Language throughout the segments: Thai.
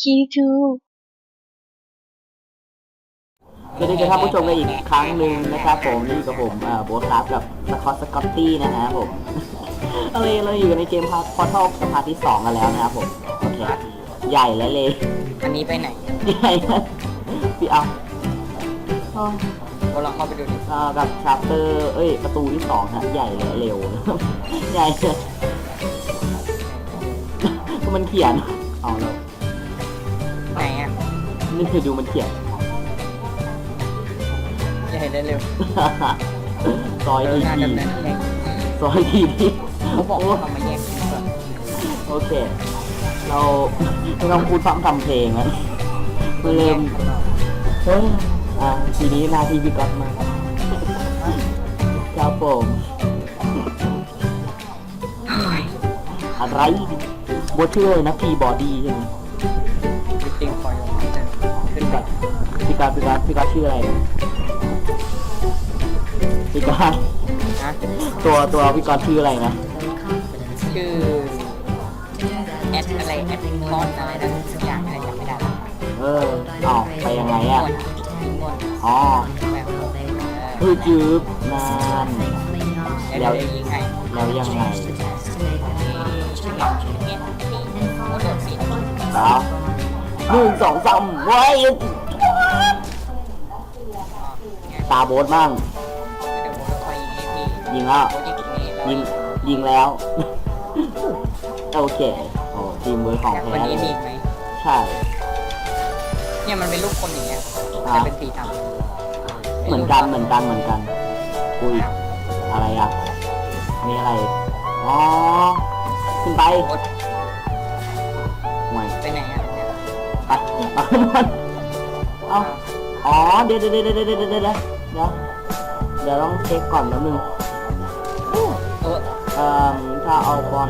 คิวทูสวัสดีครับท่านผู้ชมกันอีกครั้งหนึ่งนะครับผมนี่อยู่กับผมอ่าโบทคราฟกับสกอตสกอตตี้นะฮะผมอะไรเราอยู่ในเกมพาร์ทพอทัลสพาร์ทที่สองกันแล้วนะครับผมโอเคใหญ่และเลยอันนี้ไปไหนใหญ่นะพี่เอาอ๋อเราลองเข้าไปดูดิอ่ากับชาร์เตอร์เอ้ยประตูที่สองฮะใหญ่และเร็วใหญ่เลยมันเขียนเอาแล้วไหนอะ นี่คือดูมันเขียนจะเห็นได้เร็วซอยเออทีงานทีดำเนินเองซอยทีทีเขาบอกว่าเขามาแยกกันก่อนโอเค เราไม่ต้องพูดพร่ำทำเพลงนะเริ่มเฮ้ยอะทีนี้หนาทีพี่ก๊อตมาครับผมอะไรบทชื่ออะไรนะพีบอดี้ใช่ไหมมิ พี่ก๊อตพี่ก๊อตพี่ก๊อตชื่ออะไรนะพี่ก๊อตนะตัวตัวพี่ก๊อตชื่ออะไรนะชื่อแอดอะไรแอดมอนอะไรนะสักอย่างอะไรจำไม่ได้ละเออเอ้าไปยังไงอะยิงงนอ๋อแบบคือจืบนานเดี๋ยวยิงให้แล้วยังไงโอ้โดดสิแล้วหนึ่งสองสามไว้ย ตาโบสบ้าง เดี๋ยวผมจะคอยยิงให้พี่ยิงแล้วโอ้ยิงตรงนี้แล้วยิงยิงแล้ว โอเคโอ้ทีมเวิร์คของวันแท้นี้เลมียไหมใช่ เนี่ยมันเป็นรูปคนอย่างเงี้ยแต่เป็นสีดำเหมือนกันเหมือนกันเหมือนกัน อุ้ยอะไรอะนี่อะไร อ๋อ ขึ้นไปโอ๊ตห่วยไปไหนอะไปเอาขึ้นมาเอาอ๋อ เดี๋ยวเดี๋ยวเดี๋ยวเดี๋ยวเดี๋ยวเดี๋ยว เดี๋ยวเดี๋ยวเดี๋ยวต้องเช็คก่อนแป๊บนึงเออเอ่อถ้าเอาบอล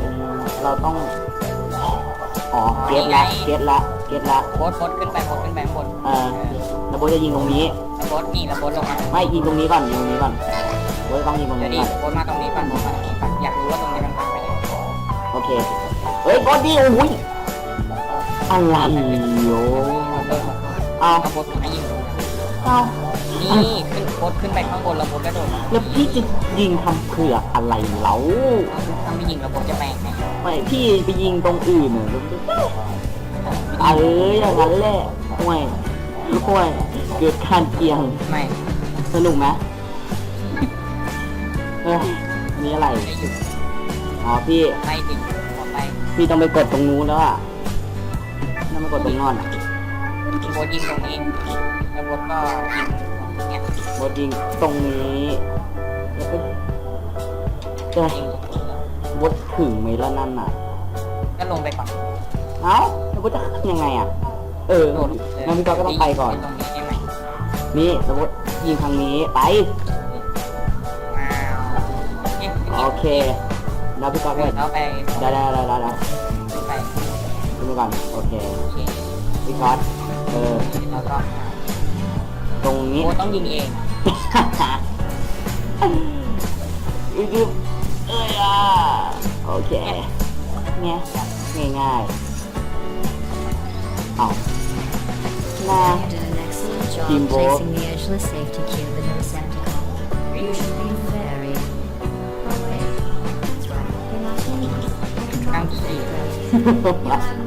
เราต้องอ๋อเก็ตละเก็ตละเก็ตละโบดโบดขึ้นไปโบดขึ้นไปข้างบนเออแล้วโบทจะยิงตรงนี้ แล้วโบดนี่แล้วโบดลงมาไม่ยิงตรงนี้ก่อนยิงตรงนี้ก่อนโบทต้องยิงตรงเดี๋ยวนี้ดิก่อนโบดมาตรงนี้ก่อนโบดมาตรงนี้ก่อนอยากรู้ว่าตรงนี้มันพังไปไหนโอเคเฮ้ยโบทดิโอ้ยอะไรโยเออเอาเอาโบดมาให้ยิงตรงนี้เอา นี่ขึ้น โบดขึ้นไปข้างบนแล้วโบดกระโดดมาแล้วพี่จะยิงทำเผื่ออะไรเล้าถ้าไม่ยิงแล้วโบดจะแบกไงไม่พี่ไปยิงตรงอื่นน่ะเอออย่างนั้นแหละห่วยห่วยเกิดการเกียงไม่สนุกไหมเอออันนี้อะไรไม่หยุดอ๋อพี่ไล่ติดต่อไปพี่ต้องไปกดตรงนู้นแล้วอะต้องไปกดตรงนอนอะโบดยิงตรงนี้แล้วโบดก็ยิง เนี่ยบดยิงตรงนี้แล้วก็เออยิงตรงนี้แล้วบดถึงไหมล่ะนั่นน่ะ ก็ลงไปก่อนเอ้าแล้วบดจะขึ้นยังไงอะ เออโดดงั้นพี่ก๊อฟก็ต้องไปก่อน ตรงนี้ใช่ไหมนี่แล้วบดยิงทางนี้ไปอ้าวเนี่ยโอเคแล้วพี่ก๊อฟก็แล้วไปได้ได้ได้ได้ได้ไปขึ้นมาก่อนโอเคโอเคพี่ก๊อฟเออ แล้วก็ ตรงนี้ โบต้องยิงเองอึ๊บเอ้ยอะโอเคเนี่ยง่ายๆเอาหน้า You did an excellent job Teamwork. placing the edgeless safety cube in the receptacle. You should be very. Oh wait, that's right. You're not in it. นั่งขี่ You have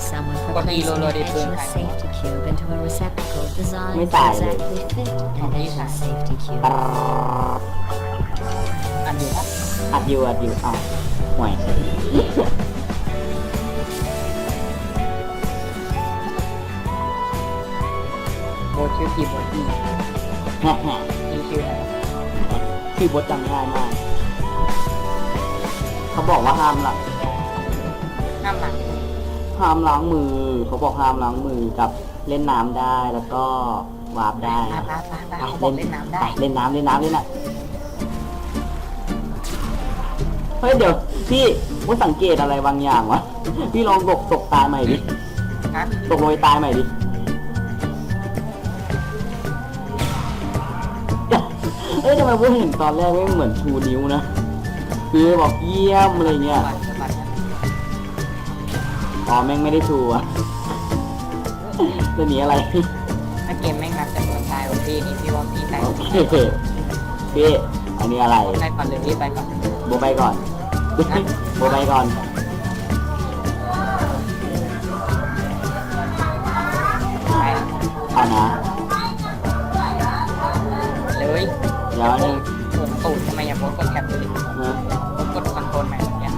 someone for What do you placing know an about it, edgeless Boone? safety cube into a receptacle designed Mấy to tài exactly fit an Mấy edgeless tài. safety cube. อันอยู่นะอัดอยู่อัดอยู่อ้าวห่วยโบชื่อทีมโบทีแฮ่แฮ่นี่ชื่ออะไรชื่อบทจำง่ายมาก เขาบอกว่าห้ามละห้ามหลัง ห้ามล้างมือ เขาบอกห้ามล้างมือกับเล่นน้ำได้แล้วก็วาร์ปได้ลาลาลาลาเขาบอกเล่นน้ำได้เล่นน้ำเล่นน้ำเล่นน่ะเฮ้ยเดี๋ยวพี่ว่าสังเกตอะไรบางอย่างวะพี่ลองตกตกตายใหม่ดิฮะตกลงไปตายใหม่ดิเอ้ยทำไมผมเห็นตอนแรกไม่เหมือนชูนิ้วนะคือบอกเยี่ยมอะไรเงี้ยบั ตรบัตรออ๋อแม่งไม่ได้ชูอะจะหนีอะไรถ้าเกมแม่งนับจำนวนตายโอเคนี่พี่ว่าพี่ไปโอเคพี่อันนี้อะไรไปก่อนเลยพี่ไปก่อนโบไปก่อนโบไปก่อนไปเอานะเลยเดี๋ยวนึงผมตูดทำไมอย่าโพสกดแคปเลยนะผมกดคอนโทรลใหม่แบบเนี้ย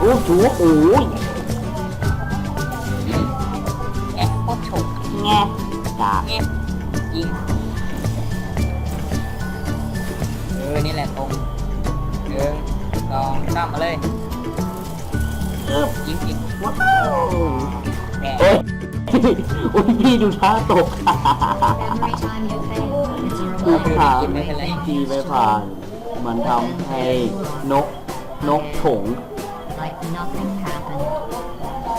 โอ้โหโอ้ยแอะโคตรฉกแงจากเงี้ยยิงเออ นี่แหละตรงหนึ่งสองสามมาเลยยิงยิงว้าวแหมโอ้ อ้ยพี่ดูท่าตก Every time you fail, it's a คือ reminder ถาทีไม่ผ่าน มันทำให้นกนกถง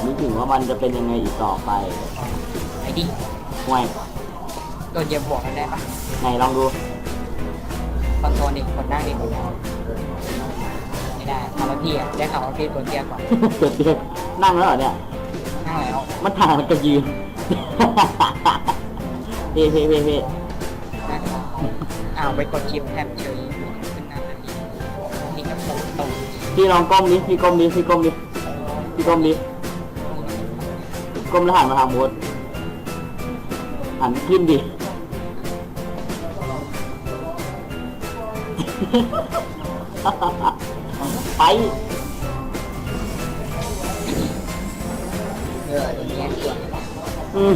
นึกถึงว่ามันจะเป็นยังไงอีกต่อไปไอ้ดิห่วยโดนเยียบบวกกันได้ปะไหนลองดูคอนโทรลดิกดนั่งดิไม่ได้เอาล้วพี่อะได้ข่าวว่าพี่กดเกียร์ก่อนเกิดเดือนนั่งแล้วเหรอเนี่ย แล้ว มันถ่างมันจะยืนเพ่เพ่เพ่เพ่นั่งแล้วอ้าวไปกดชิปแท็บเฉยขึ้นหน้าทันทีนี่ก็ผมตรงพี่ลองก้มดิพี่ก้มดิพี่ก้มดิพี่ก้มดิก้มแล้วหันมาทางมดหันขึ้นดิ ไป อออย่างเงี้ยส่วนอืม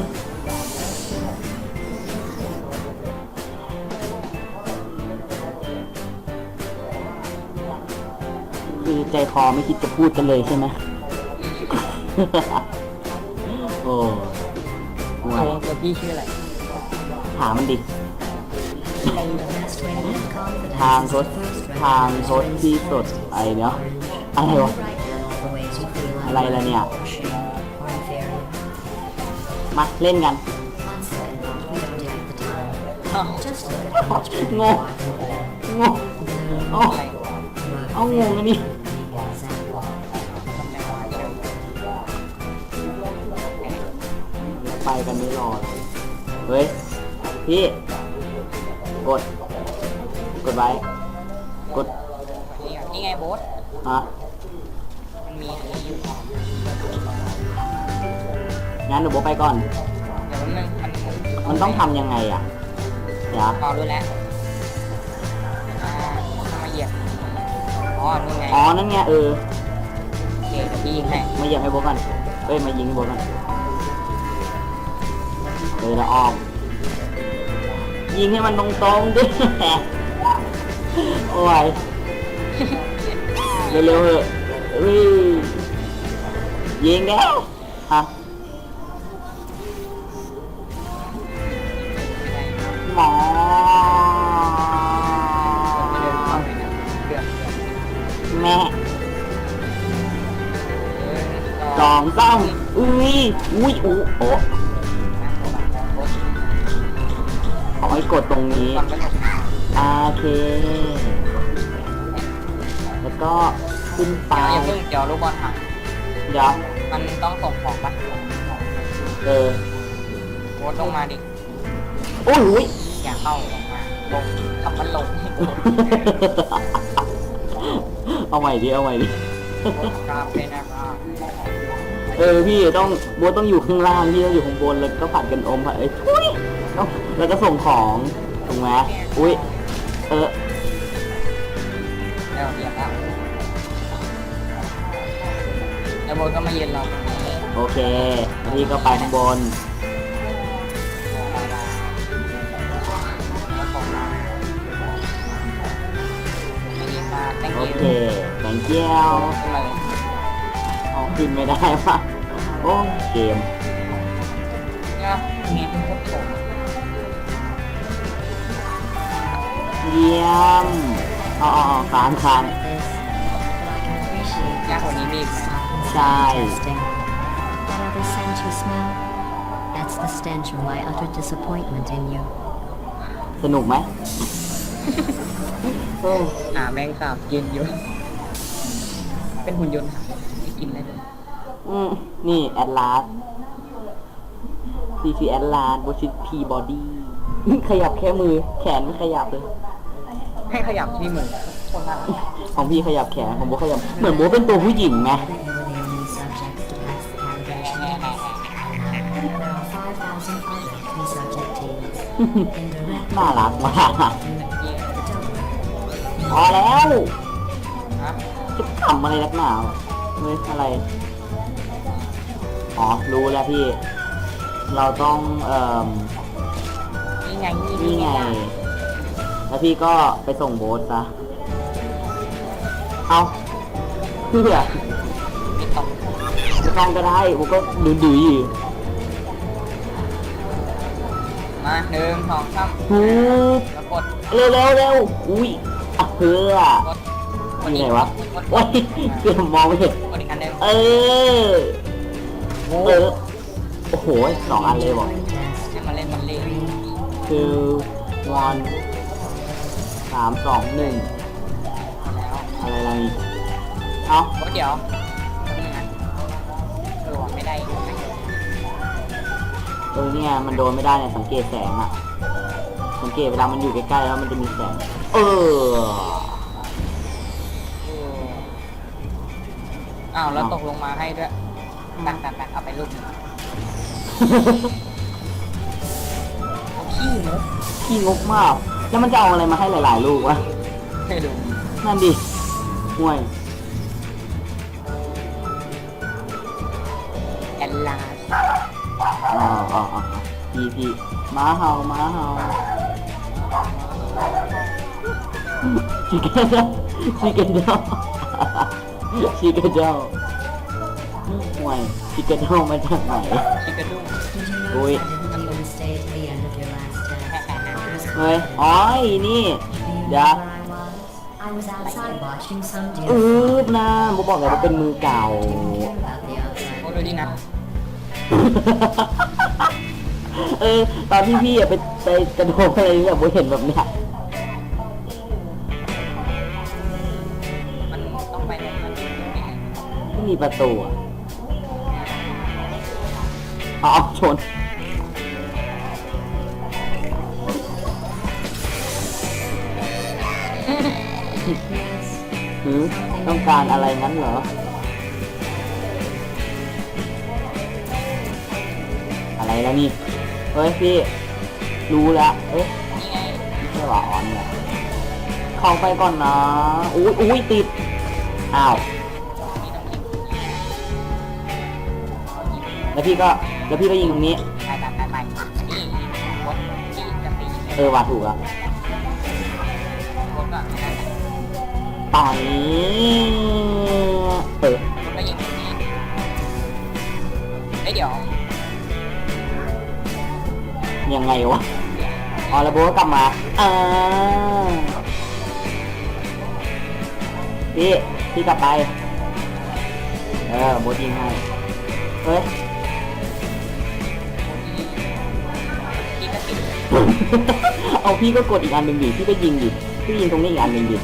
คือใจคอไม่คิดจะพูดกันเลยใช่ไหม โอ้ห่วโทยรตัวพี่ชื่ออะไรถามมันดิ The best way to have confidence ทาง is ทด the first ทาง right ทดที่สดไอเนาะอะไรวะ Write down all the ways you feel อะไรล่ะเนี่ย มาเล่นกันงงงงเอาเอางงอันนี้ไปกันไม่รอเฮ้ย พี่ กด กดไว้ กด นี่ไงโบสอะมันมีอันอยู่ งั้นเดี๋ยวโบทไปก่อน เดี๋ยวนึงมันมันต้องทำยังไงอะ เดี๋ยวพอรู้แล้วอ่าต้องมาเหยียบอ๋อนู่นไงอ๋อ นั่นไงเออ โอเคเดี๋ยวพี่ยิงให้มาเหยียบให้โบทกันเอ้ย มายิงให้โบทกันเออแล้วออม ยิงให้มันตรงๆดิโอ้ย เร็วๆเถอะเฮ้ยยิงแล้วฮะ ปนะเกือบเกือบแม่เออสองสาอุ้ยอุ้ยอู้โอ้ขอให้กดตรงนี้โอเค แล้วก็ขึ้นไปเดี๋ยวเพิ่งเดี๋ยวลูกบอลหายเดี๋ยวมันต้องส่งของปะเออโบ๊ทลงมาดิ โอ้ย อุ้ยอย่าเข้าลงมาลงขับมันลงให้โบ๊ทเอาใหม่ดิเอาใหม่ดิกราฟเป็นอะไรเออพี่ต้องโบทต้องอยู่ข้างล่างพี่ต้องอยู่ข้างบนแล้วก็ผัดกันอมผัดเอ้ยทุยแล้วแล้วก็ส่งของถูกไหมอุ้ยเออแล้วเดี๋ยวแล้วแล้วโบ๊ทก็มายืนรอตรงนี้โอเคแล้วพี่ก็ไปข้างบน เคแบงเจียวขึ้นมาเลยเอาขึ้นไม่ได้ปะโอ้เกมเนี่ยมีทุกคนโฉมเยี่ยมอ๋ออ๋ออ๋อค้างค้าง This, but I can appreciate ยากกว่านี้มีอีกไหม soft and Sai. testing. That other scent you smell, that's It's the stench of my utter disappointment in you. สนุกไหม เออหาแมงสาบกินอยู่ เป็นหุ่นยนต์ค่ะที่กินได้เลยอืมนี่แอดลาส CC แอดลาสบชิตพีบอดี้ขยับแค่มือ แขนไม่ขยับเลย ให้ขยับที่มือโทษนะของพี่ขยับแขนของโบทขยับ เหมือนโบทเป็นตัวผู้หญิงไง You're the only subjects to pass the calibration. There are 5,000 other key subject teams. Indirect น่ารักมากนี่ พอแล้วฮะจะขำอะไรนักหนาวะเฮ้ยอะไร อ๋อ รู้แล้วพี่ เราต้อง เอ่อ นี่ไงนี่ไง แล้วพี่ก็ไปส่งโบสซะ เอาเพื่อไม่ต้องไม่ต้องก็ได้ผมก็ดื้อดื้ออยู่มาหนึ่งสองสามฮึบแล้วกด เร็วเร็วเร็วอุ้ยอะเพื่อกดอยู่ไหนวะกดกโอ้ยดเกือบมองไม่เห็นกดอีกอันหนึ่งเออเออโอ้โหสองอันเลยบอก Turing test. ให้มาเล่นมันเล่นคือวันสามสองหนึ่งแล้วอะไรอะไรอีกเอากดเดี๋ยวนี่นะเออว่ะไม่ได้เออเนี่ยมันโดนไม่ได้เนี่ยสังเกตแสงอะสัง เกตเวลามันอยู่ใกล้ๆแล้วมันจะมีแสงเออเออ อ้าวแล้วตกลงมาให้ด้วยตักตักตักเอาไปลูกหนึ่งโอ้ขี้มุกขี้งกมาก แล้วมันจะเอาอะไรมาให้หลาย ๆ ลูกวะไม่รู้นั่นดิห่วยแอนลาสอ๋ออ๋ออ๋อพี่พี่ม้าเห่าม้าเห่า ชิคเก้นเจ้าชิคเก้นเจ้าชิคเก้นเจ้าห่วยชิคเก้นเจ้ามาจากไหน ชิกาดู Did you notice Oi. I didn't even stay to the end of your last test? It was เฮ้ยอ๋อไอ้นี่ Do you เดี๋ยว know where I was? I was outside watching some อื deer. บนะผมบอกเลยว่าเป็นมือเก่า Didn't care about the โอ้ outside. ดูดินะ เออตอนที่พี่อะไปไปกระโดดอะไรเนี่ยผมเห็นแบบเนี้ย ม่มีประตูอะเอาเอาชน Yes. หือต้องการอะไรงั้นเหรอ อะไรแล้วนี่ เฮ้ยพี่ รู้แล้วเอ๊ะนี่ไงไม่ใช่หรออ๋อเนี่ยเข้าไปก่อนนะ อุ้ยอุ้ยติด อ้าว แล้วพี่ก็แล้วพี่ก็ยิงตรงนี้ ไปไปไปไปนี่กดที่จะตีเออว่าถูกแล้วกดก็ไม่ได้ต่อยเออกดก็ยิงตรงนี้เฮ้ยเดี๋ยวยังไงวะอ๋อแล้วโบก็กลับมาอ่าพี่พี่กลับไป เออโบยิงให้เฮ้ย เอาพี่ก็กดอีกอันหนึ่งดิพี่ก็ยิงดิพี่ยิงตรงนี้อีกอันหนึ่งดิ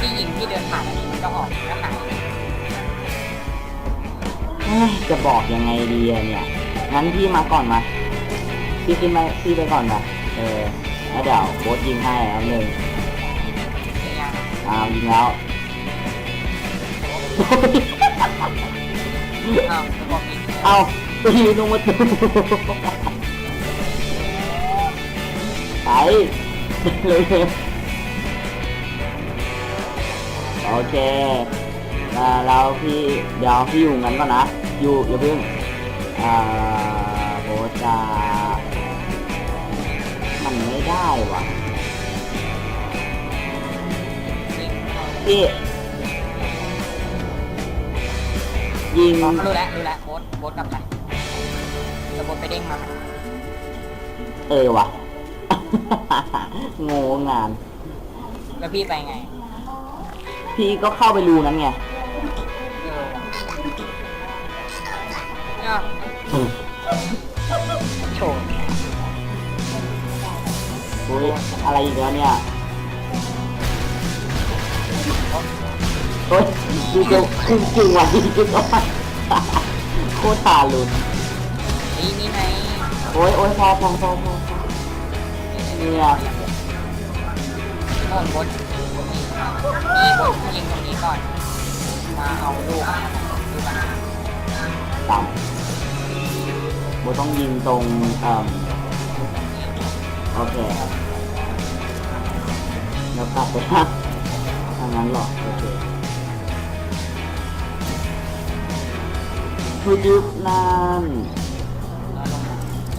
ที่ยิงที่เดินผ่านอันนี้มันก็ออกแล้วหายเอ้ยจะบอกยังไงดีอะเนี่ยงั้นพี่มาก่อนมาพี่ขึ้นมาพี่ไปก่อนนะเออแล้วเดี๋ยวโบทยิงให้อันหนึ่งนี่ยังอ้าวยิงแล้วอ้าวแล้วบอกอีกเอาไปยืนตรงประตูไป เร็วๆโอเคอ่าแล้วพี่เดี๋ยวพี่อยู่งั้นก่อนนะ อยู่อย่าเพิ่งอ่าโบทจะมันไม่ได้ว่ะพี่ยิงอ๋อรู้แล้วรู้แล้วโบสโบสกลับไปแล้วโบสไปเด้งมาใหม่เออว่ะ งงงาน แล้วพี่ไปไงพี่ก็เข้าไปรูนั้นไงเอ้าโถโอ้ยอะไรอีกแล้วเนี่ยโอ้ยดูเก่งเก่งว่ะดีจังว่ะโคตรตาลุนนี่นี่ไง โอ้ยโอ้ยพอพอพอพอ เนี่ยโน่นบนนี่บนยิงตรงนี้ก่อน มาเอาลูกลูกอะต่ำโบต้องยิงตรงอ่อโอเคแล้วกลับไปทางทางนั้นหรอโอเคคือยุบนั่น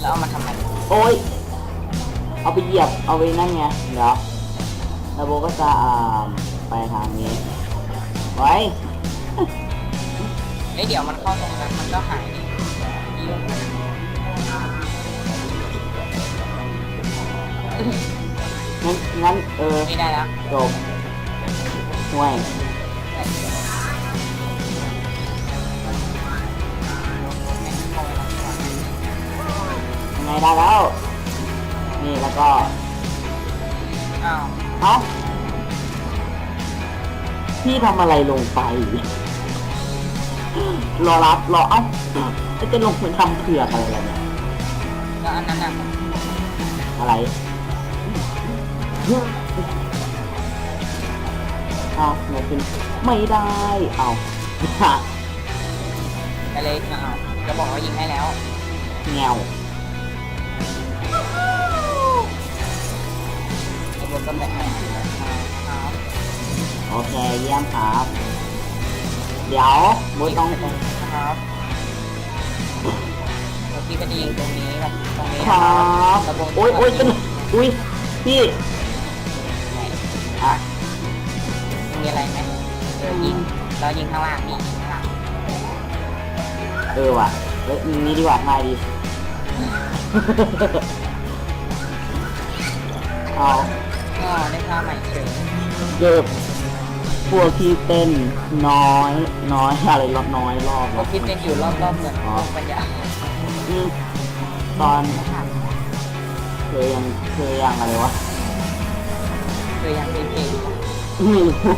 แล้วเอามาทำไมโอ้ย เอาไปเหยียบเอาไปนั่นไงเดี๋ยวแล้วโบก็จะอ่าไปทางนี้ ไว้ เอ้ยเดี๋ยวมันเข้าตรงนั้นมันก็หายดิยุ่งงั้นงั้นเออไม่ได้แล้วจบห่วยยังไงได้แล้ว นี่แล้วก็ อ้าวเอ้าพี่ทำอะไรลงไป รอรับรอเอ้าแล้วจะลงไปทำเผือกอะไรล่ะเนี่ยแล้วอันนั้นอะอะไรเอาไหนขึ้นไม่ได้เอาไปเลยอ้าวจะบอกว่ายิงให้แล้ว แงว จะบอกก็ไม่ให้ครับโอเคเยี่ยมครับ เดี๋ยวมุดต้องครับเมื่อกี้ก็จะยิงตรงนี้กับตรงนี้คนะรัครับบระบบโอ้ยโอ้ยเป็นอุ้ยพี่อะมีอะไรไหมเออยิงเรายิงข้างล่างนี่ข้างล่างเออว่ะเฮ้ยนี้ดีกว่าง่ายดีเอาก็ ได้ท่าใหม่เฉยเกิบพวกที่เต้นน้อยน้อยอะไรรอบน้อยรอบพวกที่เป็นอยู่รอบๆเหมือนพวกปัญญาอืมตอนเคยยังเคยยังอะไรวะคือยังเป็นเพลงไม่รู้